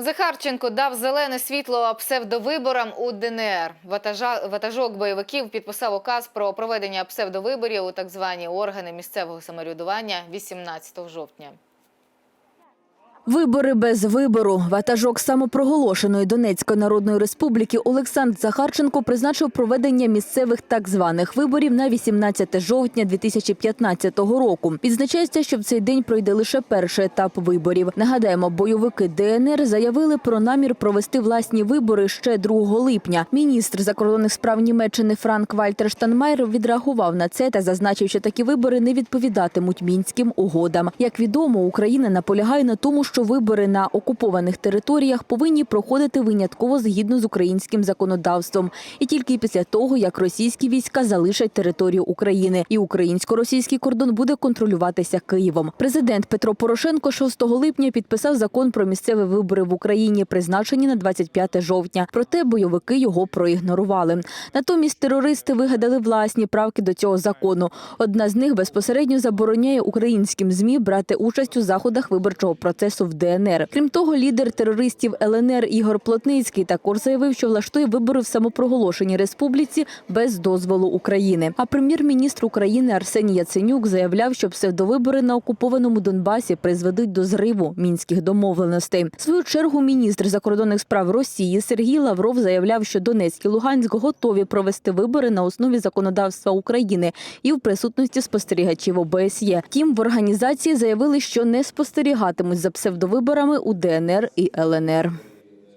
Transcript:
Захарченко дав зелене світло псевдовиборам у ДНР. Ватажок бойовиків підписав указ про проведення псевдовиборів у так звані органи місцевого самоврядування 18 жовтня. Вибори без вибору. Ватажок самопроголошеної Донецької Народної Республіки Олександр Захарченко призначив проведення місцевих так званих виборів на 18 жовтня 2015 року. Відзначається, що в цей день пройде лише перший етап виборів. Нагадаємо, бойовики ДНР заявили про намір провести власні вибори ще 2 липня. Міністр закордонних справ Німеччини Франк Вальтер Штанмайер відреагував на це та зазначив, що такі вибори не відповідатимуть мінським угодам. Як відомо, Україна наполягає на тому, що вибори на окупованих територіях повинні проходити винятково згідно з українським законодавством, і тільки після того, як російські війська залишать територію України, і українсько-російський кордон буде контролюватися Києвом. Президент Петро Порошенко 6 липня підписав закон про місцеві вибори в Україні, призначені на 25 жовтня. Проте бойовики його проігнорували. Натомість терористи вигадали власні правки до цього закону. Одна з них безпосередньо забороняє українським змі брати участь у заходах виборчого процесу в ДНР. Крім того, лідер терористів ЛНР Ігор Плотницький також заявив, що влаштує вибори в самопроголошеній республіці без дозволу України. А прем'єр-міністр України Арсеній Яценюк заявляв, що псевдовибори на окупованому Донбасі призведуть до зриву мінських домовленостей. В свою чергу міністр закордонних справ Росії Сергій Лавров заявляв, що Донецьк і Луганськ готові провести вибори на основі законодавства України і в присутності спостерігачів ОБСЄ. Втім, в організації заявили, що не спостерігатимуть за псевдовиборами у ДНР і ЛНР.